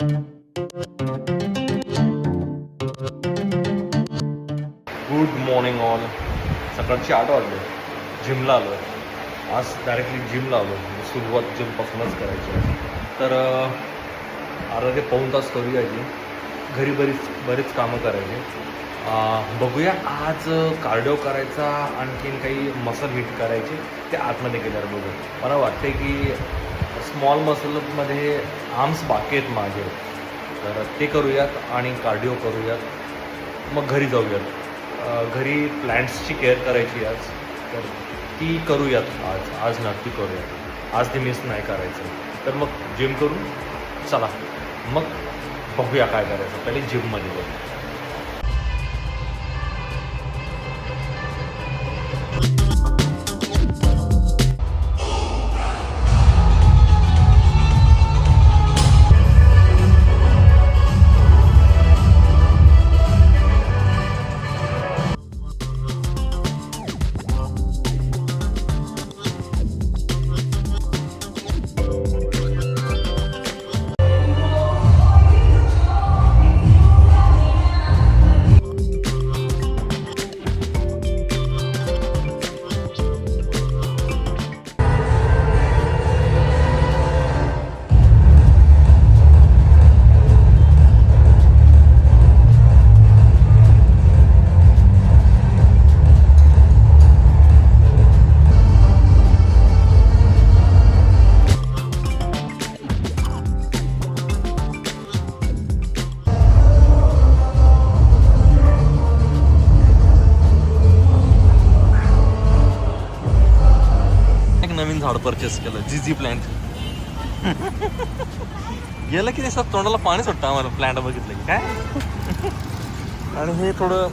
Good morning all सकाळचे आठ वाजले. जिमला आलो आज डायरेक्टली जिमला आलो सुरुवात जिमपासूनच करायची आहे. तर अर्धा ते पाऊण तास करूया जी घरी बरीच बरेच कामं करायचे. बघूया आज कार्डिओ करायचा आणखीन काही मसल हिट करायचे ते आतमध्ये गेल्यावर बघू मला वाटते की स्मॉल मसलमध्ये आर्म्स बाकी आहेत माझे. तर ते करूयात आणि कार्डिओ करूयात. मग घरी जाऊयात. घरी प्लॅन्ट्सची केअर करायची आज. तर ती करूयात आज. आज नक्की करूयात. आज ती मिस नाही करायचं. तर मग जिम करून चला. मग बघूया काय करायचं. पहिले जिममध्ये जाऊ नवीन झाड परचेस केलं जिजी प्लॅन्ट गेलं की दिसत तोंडाला पाणी सुटतं आम्हाला प्लॅन्ट बघितलं की काय? आणि हे थोडं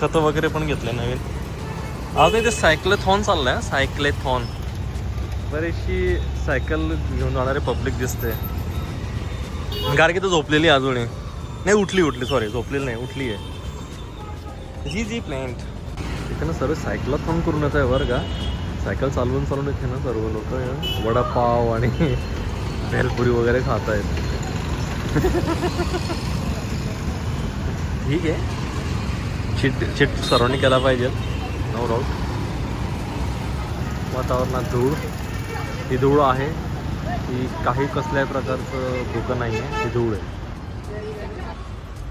खतं वगैरे पण घेतलं नवीन. अजून इथे सायक्लेथॉन चाललंय सायक्लेथॉन बरीचशी सायकल घेऊन जाणारे पब्लिक दिसते. गाडगी तर झोपलेली अजूनही? नाही उठली उठली सॉरी झोपलेली नाही उठली आहे. जी जी प्लॅन्ट इथं ना सर्व सायक्लाथॉन करून येत आहे बरं का. सायकल चालवून चालवून इथे ना सर्व लोक वडापाव आणि भेलपुरी वगैरे खात आहेत ठीक आहे. चिट चिट सर्वांनी केला पाहिजे. नो डाऊट वातावरणात धूळ. ही धूळ आहे. ही काही कसल्याही प्रकारचं धोकं नाही आहे ही धूळ आहे.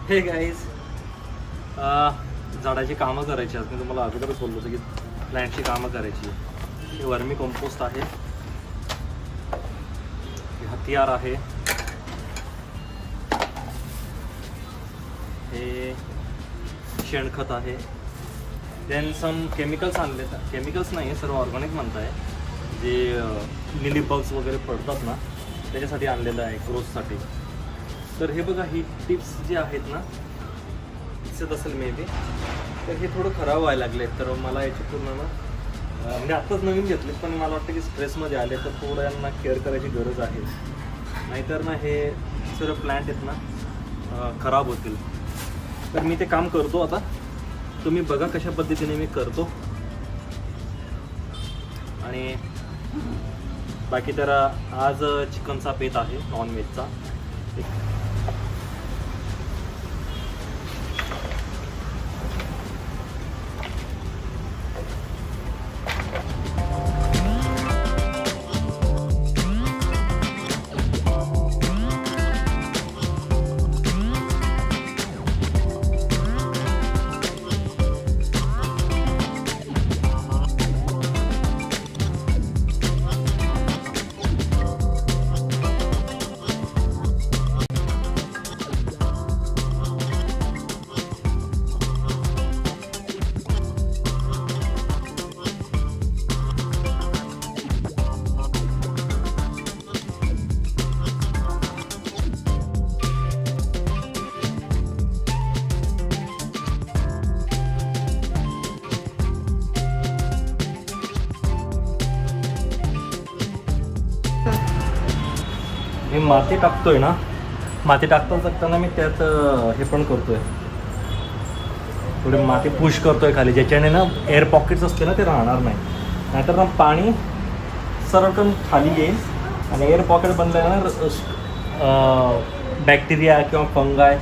हे गाईज झाडाची कामं करायची आज मी तुम्हाला अगोदरच बोललो होतो की प्लॅन्टची कामं करायची हे वर्मी कंपोस्ट आहे. हे हतियार आहे. हे शेणखत आहे. देन सम केमिकल्स आणले केमिकल्स नाही सर्व ऑर्गॅनिक म्हणताय. जे लिली बग्स वगैरे पडतात ना त्याच्यासाठी आणलेलं आहे ग्रोथसाठी तर हे बघा ही टिप्स जे आहेत ना दिसत असेल मे बी तर हे थोडं खराब व्हायला लागले तर मला याची पूर्ण ना म्हणजे आत्ताच नवीन घेतलीत पण मला वाटतं की स्ट्रेसमध्ये आले तर थोडं यांना केअर करायची गरज आहे. नाहीतर ना हे सर्व प्लॅन्ट आहेत ना खराब होतील. तर मी ते काम करतो आता. तुम्ही बघा कशा पद्धतीने मी करतो. आणि बाकी तर आज चिकनचा पेत आहे नॉनव्हेजचा माती टाकतोय ना माती टाकता टाकताना मी त्यात हे पण करतोय. थोडी माती पुश करतोय खाली ज्याच्याने ना एअर पॉकेट्स असते ना ते राहणार नाही. नाहीतर ना पाणी सरकन खाली येईल आणि एअर पॉकेट बनल्यानं ना बॅक्टेरिया किंवा फंगाय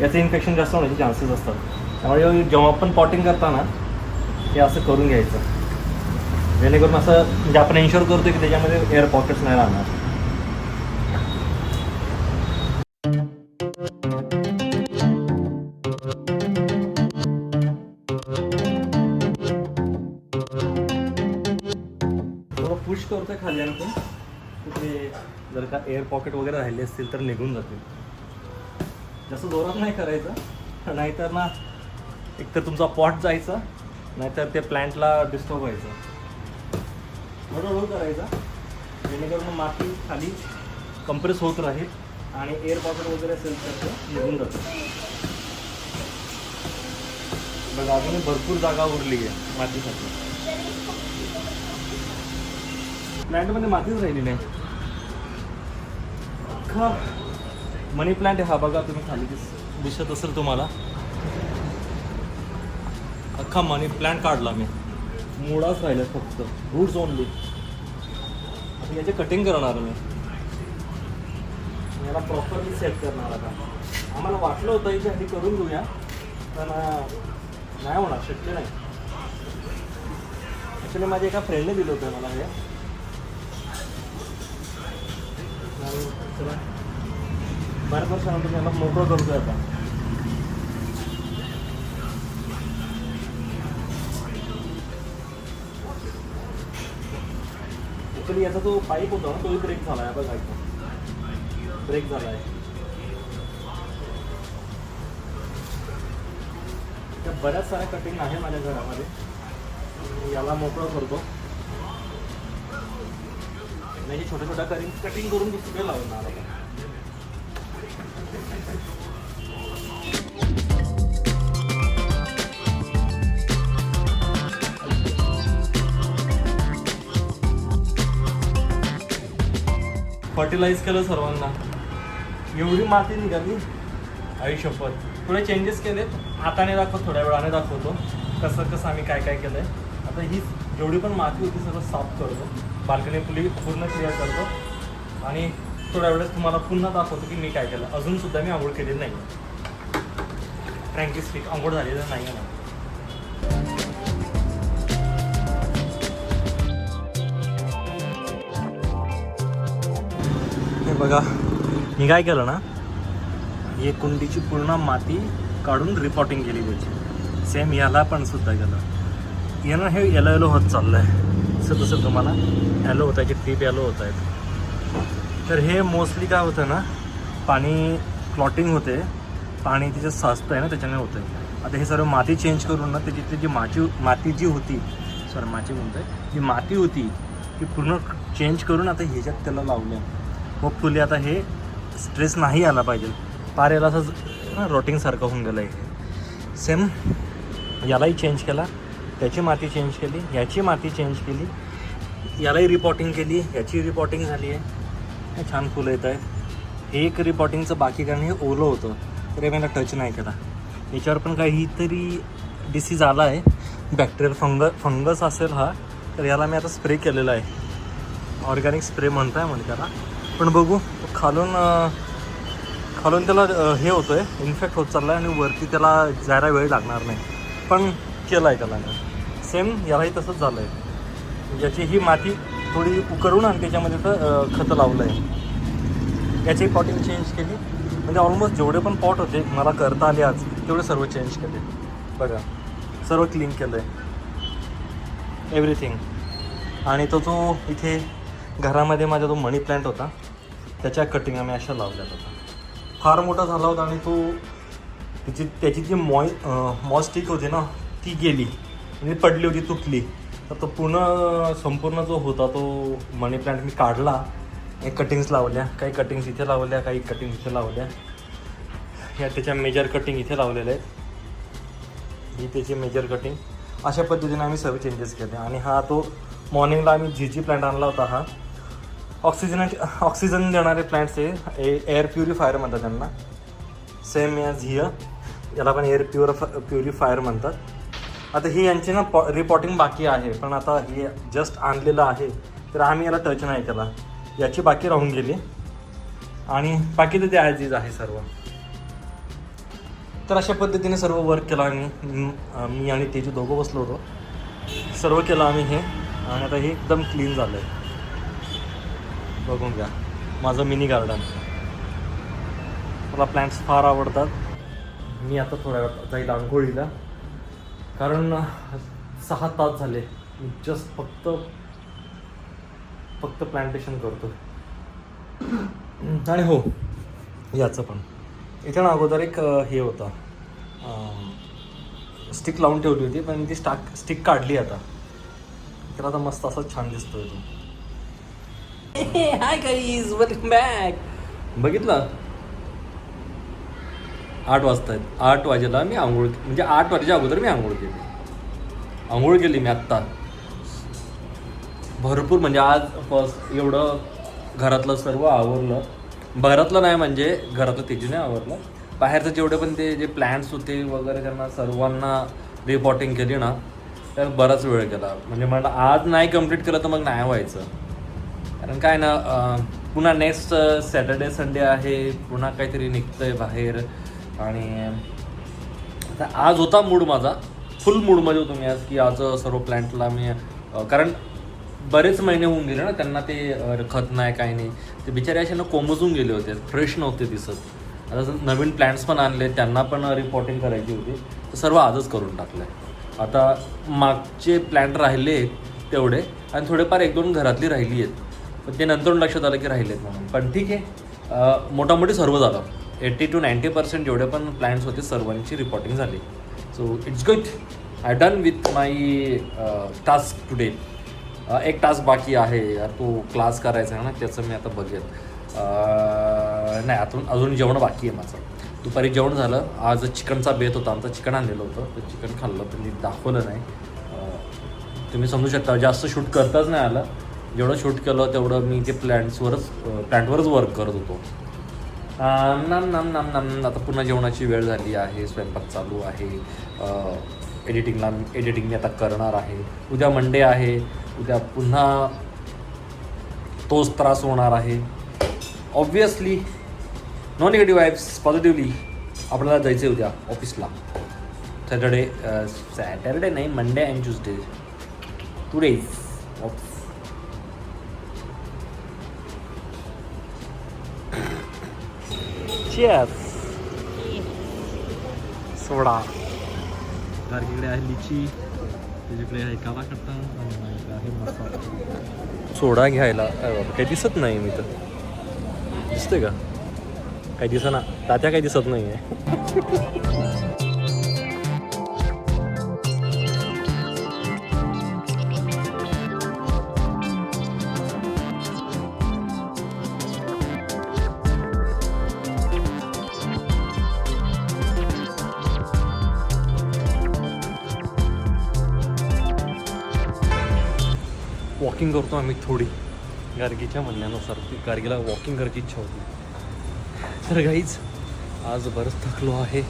याचं इन्फेक्शन जास्त होण्याचे चान्सेस असतात. त्यामुळे जेव्हा आपण पॉटिंग करताना हे असं करून घ्यायचं. जेणेकरून असं म्हणजे आपण एन्श्योर करतो की त्याच्यामध्ये एअर पॉकेट्स नाही राहणार. थोडं पुश खाली आणखून कुठे जर का एअर पॉकेट वगैरे राहिले असतील तर निघून जातील. जास्त जोरात नाही करायचं. नाहीतर ना एकतर तुमचा पॉट जायचा नाहीतर ते प्लॅन्टला डिस्टर्ब व्हायचं. हळूहळू करायचा. जेणेकरून माती खाली कंप्रेस होत राहील आणि एअर पॉकेट वगैरे असेल तर ते निघून जातं. बघा अजूनही भरपूर जागा उरली आहे मातीसाठी. प्लॅन्टमध्ये मातीच राहिली नाही. अख्खा मनी प्लांट आहे हा बघा तुम्ही खाली दिस दिसत असेल तुम्हाला. अख्खा मनी प्लांट काढला मी. मुळाच राहिला फक्त. रूट्स ओनली आता याचे कटिंग करणार मी. याला प्रॉपरली सेट करणार आता. आम्हाला वाटलं होतं याच्या आधी करून घेऊया पण नाही होणार शक्य नाही. ॲक्च्युली माझ्या एका फ्रेंडने दिलं होतं मला हे. आणि चला बऱ्याच वर्षानंतर मी याला मोकळं करतोय आता. ॲक्च्युली याचा जो पाईप होता ना तोही ब्रेक झाला आहे बघा इथं ब्रेक झाला आहे त्या बऱ्याच साऱ्या कटिंग आहे माझ्या घरामध्ये. याला मोकळं करतो. म्हणजे छोट्या छोट्या कटिंग कटिंग करून दुसरीकडे लावणार फर्टिलाइज केलं सर्वांना. एवढी माती निघाली. आई शपथ. थोडे चेंजेस केलेत. हाताने दाखवत थोड्या वेळाने दाखवतो. कसं कसं आम्ही काय काय केलंय. आता ही जेवढी पण माती होती सगळं साफ करतो. बाल्कनी फुली पूर्ण क्लिअर करतो. आणि थोड्या वेळेस तुम्हाला पुन्हा दाखवतो की मी काय केलं. अजून सुद्धा मी आंघोळ केलेली नाही फ्रँकी स्पीक आंघोळ झालेलं नाही आहे ना हे बघा मी काय केलं ना ही कुंडीची पूर्ण माती काढून रिपोर्टिंग केली त्याची. सेम याला पण सुद्धा केलं. यानं हे येलो येलो होत चाललं आहे दिसत असेल तुम्हाला ॲलो होत आहे टीप ॲलो होत आहेत. तर हे मोस्टली काय होतं ना पाणी क्लॉटिंग होते. पाणी तिचं साचतं आहे ना त्याच्याने होतं आहे आता हे सर्व माती चेंज करून ना त्याची ती जी माती माती जी होती सॉरी माती म्हणतो आहे जी माती होती ती पूर्ण चेंज करून आता ह्याच्यात त्याला लावलं होपफुली आता हे स्ट्रेस नाही आला पाहिजे. पार याला असं रोटिंगसारखं होऊन गेलं आहे सेम यालाही चेंज केला. त्याची माती चेंज केली याची माती चेंज केली यालाही रिपोर्टिंग केली ह्याची रिपोर्टिंग झाली आहे. छान फुलं येत आहेत. एक रिपोर्टिंगचं बाकी कारण हे ओलं होतं. तर हे मला टच नाही केला. याच्यावर पण काहीतरी डिसीज आला आहे. बॅक्टेरियल फंग फंगस असेल हा तर याला मी आता स्प्रे केलेला आहे. ऑर्गॅनिक स्प्रे म्हणत आहे म्हणजे त्याला. पण बघू खालून खालून त्याला हे होतं आहे इन्फेक्ट होत चाललं आहे आणि वरती त्याला जायला वेळ लागणार नाही. पण केलं आहे त्याला. सेम यालाही तसंच झालं आहे याची ही माती थोडी उकरून आणि त्याच्यामध्ये तर खतं लावलं आहे याची पॉटिंग चेंज केली. म्हणजे ऑलमोस्ट जेवढे पण पॉट होते मला करता आले आज तेवढे सर्व चेंज केले. बघा सर्व क्लीन केलं आहे एव्हरीथिंग आणि तो जो इथे घरामध्ये माझा जो मनी प्लांट होता त्याच्या कटिंग आम्ही अशा लावल्या होता फार मोठा झाला होता आणि तो त्याची त्याची जी मॉय मॉस्टिक होती ना ती गेली. म्हणजे पडली होती तुटली. तर तो पूर्ण संपूर्ण जो होता तो मनी प्लांट मी काढला. एक कटिंग्स लावल्या काही कटिंग्स इथे लावल्या काही कटिंग्स इथे लावल्या. ह्या त्याच्या मेजर कटिंग इथे लावलेल्या आहेत. ही त्याची मेजर कटिंग अशा पद्धतीने आम्ही सर्व चेंजेस केले. आणि हा तो मॉर्निंगला आम्ही जी जी प्लांट आणला होता हा. ऑक्सिजन ऑक्सिजन देणारे प्लांट्स ए एअर प्युरिफायर म्हणतात त्यांना. सेम या हिअ याला पण एअर प्युर प्युरिफायर म्हणतात. आता ही यांची ना पॉ रिपोर्टिंग बाकी आहे पण आता हे जस्ट आणलेलं आहे तर आम्ही याला टच नाही केला. याची बाकी राहून गेली. आणि बाकी तर ते आजीच आहे सर्व. तर अशा पद्धतीने सर्व वर्क केलं आम्ही मी आणि तेजू दोघं बसलो होतो. सर्व केलं आम्ही हे आणि आता हे एकदम क्लीन झालं आहे बघून घ्या. माझं मिनी गार्डन मला प्लॅन्ट्स फार आवडतात. मी आता थोड्या वेळात जाईल आंघोळीला. कारण सहा तास झाले. मी जस्ट फक्त फक्त प्लांटेशन करतो आणि हो याचं पण. इथं ना अगोदर एक हे होतं. स्टिक लावून ठेवली होती पण ती स्टाक स्टिक काढली आता. तर आता मस्त असं छान दिसतोय तो. हाय बॅक बघितलं? आठ वाजता आहेत. आठ वाजेला मी आंघोळ म्हणजे आठ वाजेच्या अगोदर मी आंघोळ केली. आंघोळ केली मी आत्ता. भरपूर म्हणजे आज फर्स्ट एवढं घरातलं सर्व आवरलं. घरातलं नाही म्हणजे घरातलं नाही आवरलं. बाहेरचं जेवढे पण ते जे प्लॅन्स होते वगैरे त्यांना सर्वांना रिपोर्टिंग केली ना तर बराच वेळ गेला. म्हणजे मला आज नाही कंप्लीट केलं तर मग नाही व्हायचं. कारण काय ना पुन्हा नेक्स्ट सॅटर्डे संडे आहे. पुन्हा काहीतरी निघतंय बाहेर. आणि आता आज होता मूड माझा. फुल मूडमध्ये होतो मी आज की आज सर्व प्लॅन्टला मी कारण बरेच महिने होऊन गेले ना त्यांना ते खत नाही काही नाही. ते बिचारे असे ना कोमजून गेले होते फ्रेश नव्हते दिसत. आता जर नवीन प्लॅन्ट्स पण आणले त्यांना पण रिपोर्टिंग करायची होती. तर सर्व आजच करून टाकलं आता मागचे प्लॅन्ट राहिले तेवढे आणि थोडेफार एक दोन घरातली राहिली आहेत. पण ते नंतर लक्षात आलं की राहिले आहेत म्हणून. पण ठीक आहे अं, मोटामोटी सर्व झालं एट्टी टू नाईंटी पर्सेंट जेवढे पण क्लायंट्स होते सर्वांची रिपोर्टिंग झाली. So it's good I done with my task today एक टास्क बाकी आहे यार तो क्लास करायचा आहे ना त्याचं मी आता बघेल uh, नाही अजून अजून जेवण बाकी आहे माझं. दुपारी जेवण झालं. आज चिकनचा बेत होता आमचं चिकन आणलेलं होतं. तर चिकन खाल्लं पण मी दाखवलं नाही. Uh, तुम्ही समजू शकता जास्त शूट करताच नाही आलं. जेवढं शूट केलं तेवढं मी ते प्लॅन्ट्सवरच प्लॅन्टवरच वर्क करत होतो. नाम नाम नाम नाम. आता पुन्हा जेवणाची वेळ झाली आहे स्वयंपाक चालू आहे. एडिटिंगला एडिटिंग मी आता करणार आहे. उद्या मंडे आहे. उद्या पुन्हा तोच त्रास होणार आहे. Obviously no negative vibes positively आपल्याला जायचं आहे उद्या ऑफिसला सॅटर्डे सॅटर्डे नाही Monday and Tuesday two days सोडा. गारकीकडे आहे लिची. त्याच्याकडे आहे काला कट्टा आणि आहे मसाला. सोडा घ्यायला. काही दिसत नाही मी तर. दिसतंय का? काही दिसना. तात्या काही दिसत नाही आहे वॉकिंग करतो आम्ही थोडी. गार्गीच्या म्हणण्यानुसार ती गार्गीला वॉकिंग करायची इच्छा होती. तर गाईच आज बरंच थकलो आहे.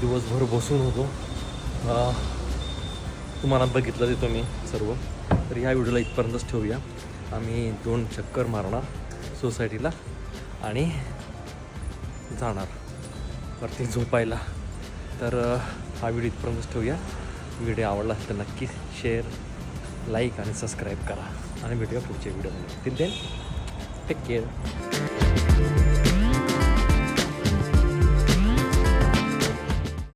दिवसभर बसून होतो. तुम्हाला बघितलं ते मी सर्व. तर ह्या व्हिडिओला इथपर्यंतच ठेवूया. आम्ही दोन चक्कर मारणार सोसायटीला आणि जाणार. वरती झोपायला. तर हा व्हिडिओ इथपर्यंतच ठेवूया. व्हिडिओ आवडला असेल तर नक्की शेअर लाईक आणि सबस्क्राईब करा. आणि भेटूया पुढच्या व्हिडिओमध्ये. Till then take care